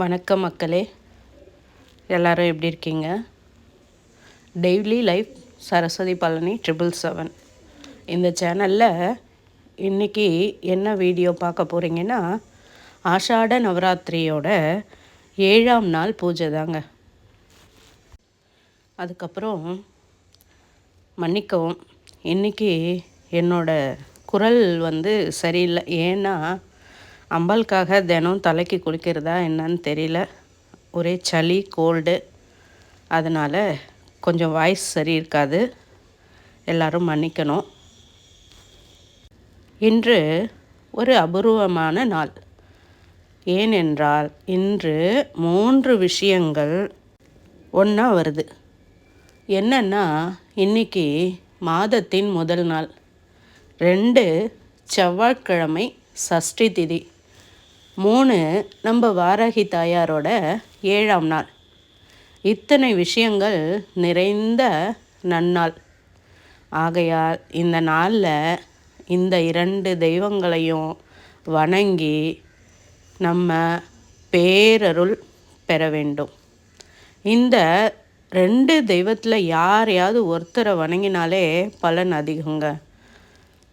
வணக்கம் மக்களே. எல்லாரும் எப்படி இருக்கீங்க? Daily life Saraswathi Palani triple seven இந்த சேனலில் இன்றைக்கி என்ன வீடியோ பார்க்க போகிறீங்கன்னா ஆஷாட நவராத்திரியோட ஏழாம் நாள் பூஜை தாங்க. அதுக்கப்புறம் மன்னிக்கவும் இன்றைக்கி என்னோட குரல் வந்து சரியில்லை. ஏன்னா அம்பாளுக்காக தினம் தலைக்கு குளிக்கிறதா என்னன்னு தெரியல. ஒரே சளி கோல்டு. அதனால் கொஞ்சம் வாய்ஸ் சரி இருக்காது. எல்லாரும் மன்னிக்கணும். இன்று ஒரு அபூர்வமான நாள். ஏனென்றால் இன்று மூன்று விஷயங்கள் ஒன்றா வருது. என்னன்னா இன்னைக்கு மாதத்தின் முதல் நாள். ரெண்டு செவ்வாய்க்கிழமை சஷ்டி திதி. மூணு நம்ம வாராகி தாயாரோட ஏழாம் நாள். இத்தனை விஷயங்கள் நிறைந்த நன்னாள். ஆகையால் இந்த நாளில் இந்த இரண்டு தெய்வங்களையும் வணங்கி நம்ம பேரருள் பெற வேண்டும். இந்த ரெண்டு தெய்வத்தில் யாரையாவது ஒருத்தரை வணங்கினாலே பலன் அதிகங்க.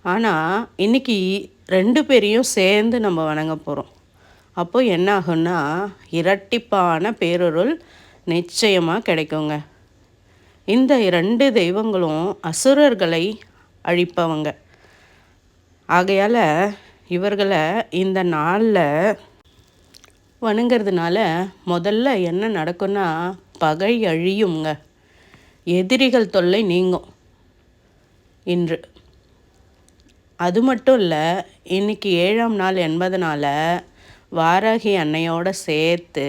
ஆனால் இன்றைக்கி ரெண்டு பேரையும் சேர்ந்து நம்ம வணங்க போகிறோம் அப்போது என்ன ஆகும்னா இரட்டிப்பான பேரொருள் நிச்சயமாக கிடைக்குங்க. இந்த இரண்டு தெய்வங்களும் அசுரர்களை அழிப்பவங்க. ஆகையால் இவர்களை இந்த நாளில் வணங்குறதுனால முதல்ல என்ன நடக்கும்னா பகை அழியுங்க எதிரிகள் தொல்லை நீங்கும் இன்று. அது மட்டும் இல்லை இன்றைக்கி ஏழாம் நாள் என்பதனால வாராகி அன்னையோடு சேர்த்து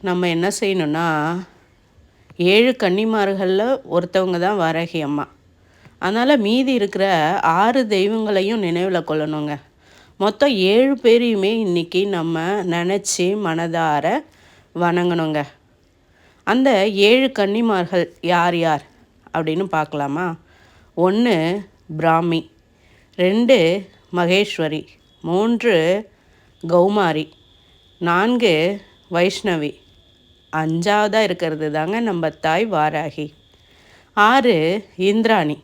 நம்ம என்ன செய்யணும்னா ஏழு கன்னிமார்களில் ஒருத்தவங்க தான் வாராகி அம்மா. அதனால் மீதி இருக்கிற ஆறு தெய்வங்களையும் நினைவில் கொள்ளணுங்க. மொத்தம் ஏழு பேரையுமே இன்றைக்கி நம்ம நினச்சி மனதார வணங்கணுங்க. அந்த ஏழு கன்னிமார்கள் யார் யார் அப்படின்னு பார்க்கலாமா? ஒன்று பிராமி ரெண்டு மகேஸ்வரி மூன்று கௌமாரி. நான்கு வைஷ்ணவி. அஞ்சாவதாக இருக்கிறது தாங்க நம்ம தாய் வாராகி. ஆறு இந்திராணி.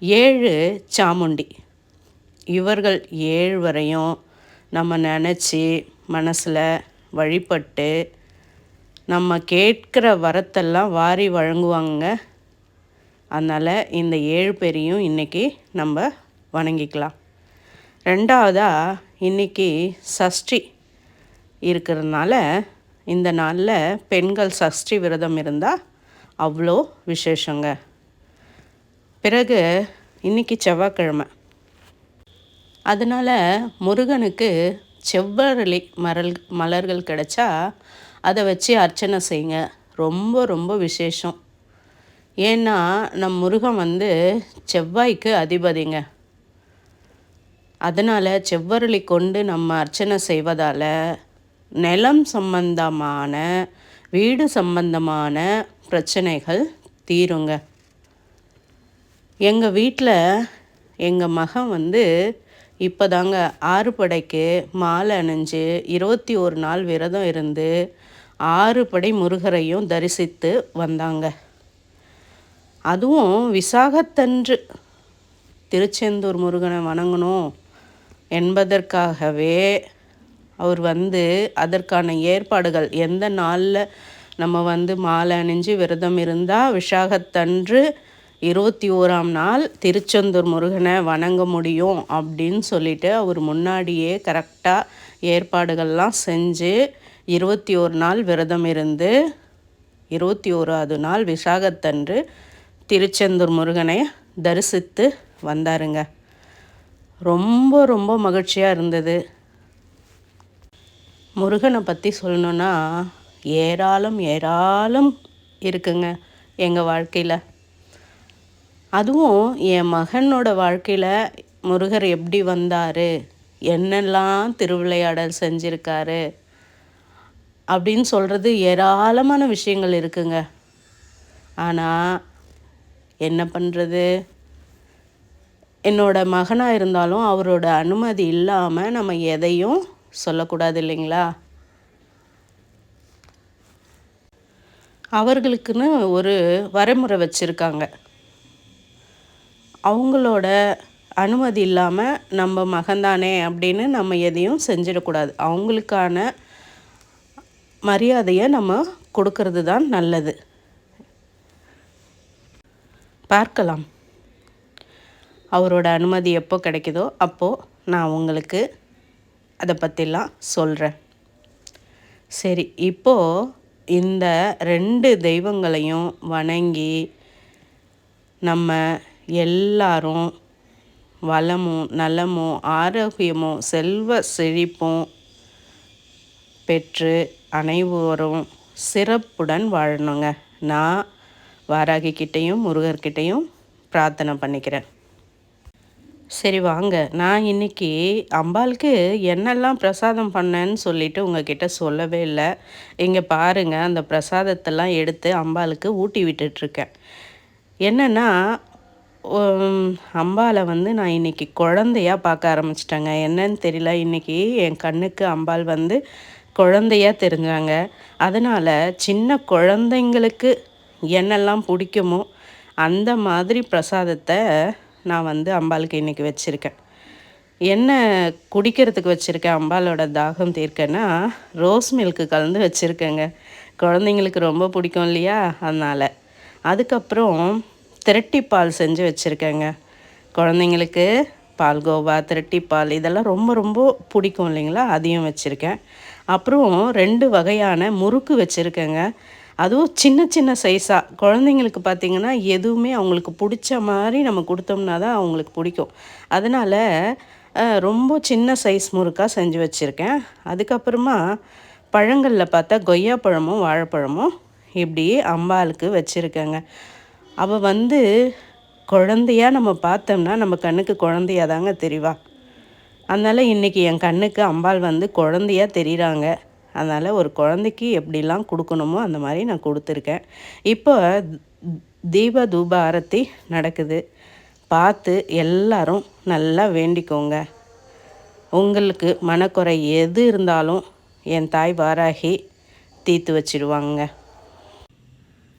ஏழு சாமுண்டி. இவர்கள் ஏழ்வரையும் நம்ம நினச்சி மனசில் வழிபட்டு நம்ம கேட்குற வரத்தெல்லாம் வாரி வழங்குவாங்க அதனால் இந்த ஏழு பேரையும் இன்றைக்கி நம்ம வணங்கிக்கலாம். ரெண்டாவதாக இன்றைக்கி சஷ்டி இருக்கிறதுனால இந்த நாளில் பெண்கள் சஷ்டி விரதம் இருந்தால் அவ்வளோ விசேஷங்க. பிறகு இன்றைக்கி செவ்வாய்க்கிழமை. அதனால் முருகனுக்கு செவ்வரளி மரல் மலர்கள் கிடைச்சா அதை வச்சு அர்ச்சனை செய்யுங்க. ரொம்ப ரொம்ப விசேஷம். ஏன்னா நம் முருகன் வந்து செவ்வாய்க்கு அதிபதிங்க. அதனால் செவ்வரளி கொண்டு நம்ம அர்ச்சனை செய்வதால் நிலம் சம்பந்தமான வீடு சம்பந்தமான பிரச்சனைகள் தீருங்க. எங்கள் வீட்டில் எங்கள் மகன் வந்து இப்போ தாங்க ஆறு படைக்கு மாலை அணிஞ்சு இருபத்தி ஒரு நாள் விரதம் இருந்து ஆறு படை முருகரையும் தரிசித்து வந்தாங்க. அதுவும் விசாகத்தன்று. திருச்செந்தூர் முருகனை வணங்கணும். என்பதற்காகவே அவர் வந்து அதற்கான ஏற்பாடுகள். எந்த நாளில் நம்ம வந்து மாலை அணிஞ்சு விரதம் இருந்தால் விஷாகத்தன்று இருபத்தி ஓராம் நாள் திருச்செந்தூர் முருகனை வணங்க முடியும் அப்படின்னு சொல்லிட்டு அவர் முன்னாடியே கரெக்டாக ஏற்பாடுகள்லாம் செஞ்சு இருபத்தி ஒரு நாள் விரதம் இருந்து இருபத்தி ஓராவது நாள் விசாகத்தன்று திருச்செந்தூர் முருகனை தரிசித்து வந்தாருங்க. ரொம்ப ரொம்ப மகிழ்ச்சியாக இருந்தது. முருகனை பற்றி சொல்லணுன்னா ஏராளம் ஏராளம் இருக்குங்க எங்கள் வாழ்க்கையில். அதுவும் என் மகனோட வாழ்க்கையில் முருகர் எப்படி வந்தார் என்னெல்லாம் திருவிளையாடல் செஞ்சுருக்காரு அப்படின்னு சொல்கிறது ஏராளமான விஷயங்கள் இருக்குங்க. ஆனால் என்ன பண்ணுறது என்னோட மகனாக இருந்தாலும் அவரோட அனுமதி இல்லாமல் நம்ம எதையும் சொல்லக்கூடாது இல்லைங்களா? அவர்களுக்குன்னு ஒரு வரைமுறை வச்சுருக்காங்க. அவங்களோட அனுமதி இல்லாமல் நம்ம மகன்தானே அப்படின்னு நம்ம எதையும் செஞ்சிடக்கூடாது. அவங்களுக்கான மரியாதையை நம்ம கொடுக்கறது தான் நல்லது. பார்க்கலாம். அவரோட அனுமதி எப்போ கிடைக்குதோ அப்போது நான் உங்களுக்கு அதை பற்றிலாம் சொல்கிறேன் சரி இப்போது இந்த ரெண்டு தெய்வங்களையும் வணங்கி நம்ம எல்லாரும் வளமும் நலமும் ஆரோக்கியமும் செல்வ செழிப்பும் பெற்று அனைவரும் சிறப்புடன் வாழணுங்க. நான் வாராகிக்கிட்டேயும் முருகர்கிட்டையும் பிரார்த்தனை பண்ணிக்கிறேன். சரி வாங்க. நான் இன்றைக்கி அம்பாளுக்கு என்னெல்லாம் பிரசாதம் பண்ணேன்னு சொல்லிவிட்டு உங்ககிட்ட சொல்லவே இல்லை. இங்கே பாருங்கள் அந்த பிரசாதத்தெல்லாம் எடுத்து அம்பாளுக்கு ஊட்டி விட்டுட்ருக்கேன். என்னென்னா அம்பாவை வந்து நான் இன்றைக்கி குழந்தையாக பார்க்க ஆரம்பிச்சிட்டேங்க. என்னன்னு தெரியல. இன்றைக்கி என் கண்ணுக்கு அம்பாள் வந்து குழந்தையாக தெரிஞ்சாங்க. அதனால் சின்ன குழந்தைங்களுக்கு என்னெல்லாம் பிடிக்குமோ அந்த மாதிரி பிரசாதத்தை நான் வந்து அம்பாளுக்கு இன்றைக்கி வச்சுருக்கேன். என்ன குடிக்கிறதுக்கு வச்சுருக்கேன் அம்பாலோட தாகம் தீர்க்கன்னா ரோஸ் மில்க்கு கலந்து வச்சுருக்கேங்க. குழந்தைங்களுக்கு ரொம்ப பிடிக்கும் இல்லையா? அதனால். அதுக்கப்புறம் திரட்டிப்பால் செஞ்சு வச்சுருக்கேங்க. குழந்தைங்களுக்கு பால்கோவா திரட்டிப்பால் இதெல்லாம் ரொம்ப ரொம்ப பிடிக்கும் இல்லைங்களா? அதையும் வச்சுருக்கேன். அப்புறம் ரெண்டு வகையான முறுக்கு வச்சுருக்கேங்க. அதுவும் சின்ன சின்ன சைஸாக குழந்தைங்களுக்கு பார்த்திங்கன்னா எதுவுமே அவங்களுக்கு பிடிச்ச மாதிரி நம்ம கொடுத்தோம்னா தான் அவங்களுக்கு பிடிக்கும். அதனால் ரொம்ப சின்ன சைஸ் முறுக்காக செஞ்சு வச்சுருக்கேன். அதுக்கப்புறமா பழங்களில் பார்த்தா கொய்யா பழமும் வாழைப்பழமும் இப்படி அம்பாளுக்கு வச்சுருக்கேங்க. அவள் வந்து குழந்தையாக நம்ம பார்த்தோம்னா நம்ம கண்ணுக்கு குழந்தையாக தாங்க அதனால் இன்றைக்கி என் கண்ணுக்கு அம்பாள் வந்து குழந்தையாக தெரிகிறாங்க அதனால் ஒரு குழந்தைக்கு எப்படிலாம் கொடுக்கணுமோ அந்த மாதிரி நான் கொடுத்துருக்கேன். இப்போ தீப தூப ஆரத்தி நடக்குது. பார்த்து எல்லாரும் நல்லா வேண்டிக்கோங்க. உங்களுக்கு மனக்குறை எது இருந்தாலும் என் தாய் வாராகி தீர்த்து வச்சிடுவாங்க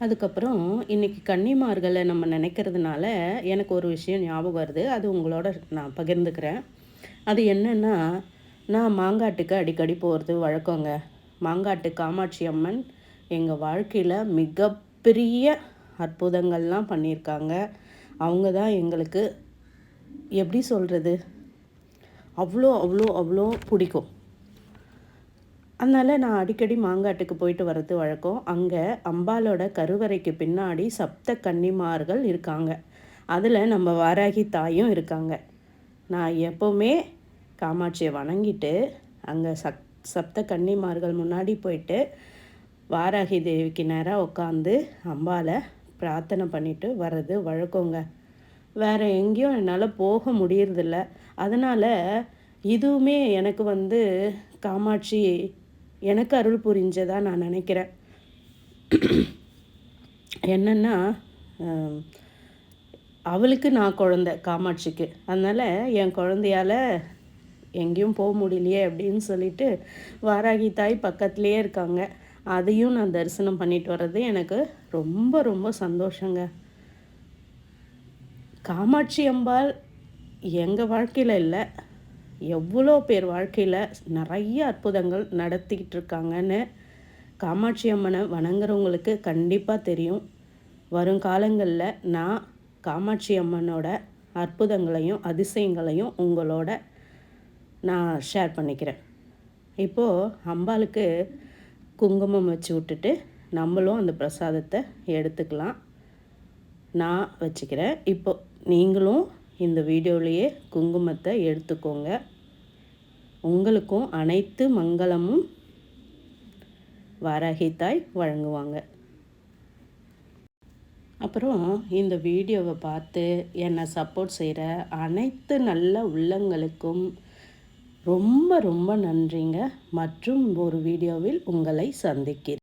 அதுக்கப்புறம் இன்றைக்கி கன்னிமார்களை நம்ம நினைக்கிறதுனால எனக்கு ஒரு விஷயம் ஞாபகம் வருது. அது உங்களோட நான் பகிர்ந்துக்கிறேன். அது என்னென்னா நான் மாங்காட்டுக்கு அடிக்கடி போகிறது வழக்கங்க. மாங்காட்டு காமாட்சி அம்மன் எங்கள் வாழ்க்கையில் மிகப்பெரிய அற்புதங்கள்லாம் பண்ணியிருக்காங்க. அவங்க தான் எங்களுக்கு எப்படி சொல்கிறது அவ்வளோ அவ்வளோ அவ்வளோ பிடிக்கும். அதனால் நான் அடிக்கடி மாங்காட்டுக்கு போயிட்டு வர்றது வழக்கம். அங்கே அம்பாலோட கருவறைக்கு பின்னாடி சப்த கன்னிமார்கள் இருக்காங்க. அதில் நம்ம வாராகி தாயும் இருக்காங்க. நான் எப்போவுமே காமாட்சியை வணங்கிட்டு அங்கே சக் சப்த கன்னிமார்கள் முன்னாடி போயிட்டு வாராகி தேவிக்கு நேராக உட்காந்து அம்பாவை பிரார்த்தனை பண்ணிவிட்டு வர்றது வழக்கங்க. வேறு எங்கேயும் என்னால் போக முடியறதில்ல. அதனால் இதுவுமே எனக்கு வந்து காமாட்சி எனக்கு அருள் புரிஞ்சதாக நான் நினைக்கிறேன். என்னென்னா அவளுக்கு நான் குழந்த காமாட்சிக்கு. அதனால் என் குழந்தையால் எங்கேயும் போக முடியலையே அப்படின்னு சொல்லிட்டு வாராகி தாய் பக்கத்துலேயே இருக்காங்க. அதையும் நான் தரிசனம் பண்ணிட்டு வர்றது எனக்கு ரொம்ப ரொம்ப சந்தோஷங்க. காமாட்சி அம்பாள் எங்கள் வாழ்க்கையில் இல்லை. எவ்வளோ பேர் வாழ்க்கையில் நிறைய அற்புதங்கள் நடத்திக்கிட்டு இருக்காங்கன்னு காமாட்சி அம்மனை வணங்குறவங்களுக்கு கண்டிப்பாக தெரியும். வருங்காலங்களில் நான் காமாட்சி அம்மனோட அற்புதங்களையும் அதிசயங்களையும் உங்களோட நான் ஷேர் பண்ணிக்கிறேன். இப்போது அம்பாளுக்கு குங்குமம் வச்சு விட்டுட்டு நம்மளும் அந்த பிரசாதத்தை எடுத்துக்கலாம். நான் வச்சுக்கிறேன். இப்போ நீங்களும் இந்த வீடியோலையே குங்குமத்தை எடுத்துக்கோங்க. உங்களுக்கும் அனைத்து மங்களமும் வாராகித்தாய் வழங்குவாங்க. அப்புறம் இந்த வீடியோவை பார்த்து என்னை சப்போர்ட் செய்கிற அனைத்து நல்ல உள்ளங்களுக்கும் ரொம்ப ரொம்ப நன்றிங்க. மற்றும் ஒரு வீடியோவில் உங்களை சந்திக்கிறேன்.